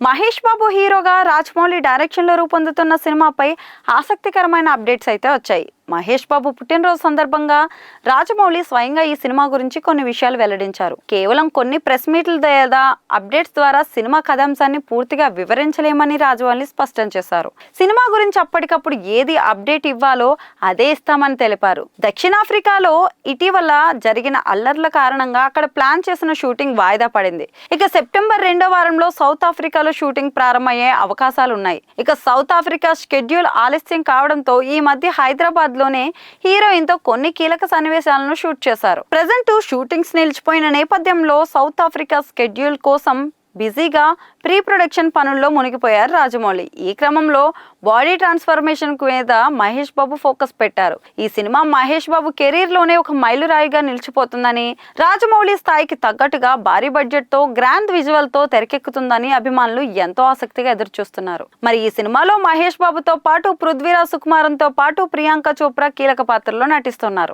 మహేష్ బాబు హీరోగా రాజమౌళి డైరెక్షన్లో రూపొందుతున్న సినిమాపై ఆసక్తికరమైన అప్డేట్స్ అయితే వచ్చాయి. మహేష్ బాబు పుట్టినరోజు సందర్భంగా రాజమౌళి స్వయంగా ఈ సినిమా గురించి కొన్ని విషయాలు వెల్లడించారు. కేవలం కొన్ని ప్రెస్ మీట్ల లేదా అప్డేట్స్ ద్వారా సినిమా కథాంశాన్ని పూర్తిగా వివరించలేమని రాజమౌళి స్పష్టం చేశారు. సినిమా గురించి అప్పటికప్పుడు ఏది అప్డేట్ ఇవ్వాలో అదే ఇస్తామని తెలిపారు. దక్షిణాఫ్రికాలో ఇటీవల జరిగిన అల్లర్ల కారణంగా అక్కడ ప్లాన్ చేసిన షూటింగ్ వాయిదా పడింది. ఇక సెప్టెంబర్ రెండో వారంలో సౌత్ ఆఫ్రికాలో షూటింగ్ ప్రారంభమయ్యే అవకాశాలు ఉన్నాయి ఇక సౌత్ ఆఫ్రికా షెడ్యూల్ ఆలస్యం కావడంతో ఈ మధ్య హైదరాబాద్ లోనే హీరోయిన్తో కొన్ని కీలక సన్నివేశాలను షూట్ చేశారు. ప్రజెంట్ షూటింగ్స్ నిలిచిపోయిన నేపథ్యంలో సౌత్ ఆఫ్రికా షెడ్యూల్ కోసం బిజీగా ప్రీ ప్రొడక్షన్ పనుల్లో మునిగిపోయారు రాజమౌళి. ఈ క్రమంలో బాడీ ట్రాన్స్ఫర్మేషన్ మీద మహేష్ బాబు ఫోకస్ పెట్టారు. ఈ సినిమా మహేష్ బాబు కెరీర్లోనే ఒక మైలురాయిగా నిలిచిపోతుందని రాజమౌళి స్థాయికి తగ్గట్టుగా భారీ బడ్జెట్తో గ్రాండ్ విజువల్తో తెరకెక్కుతుందని అభిమానులు ఎంతో ఆసక్తిగా ఎదురుచూస్తున్నారు. మరి ఈ సినిమాలో మహేష్ బాబుతో పాటు పృథ్వీరాజ్ సుకుమారంతో పాటు ప్రియాంక చోప్రా కీలక పాత్రలో నటిస్తున్నారు.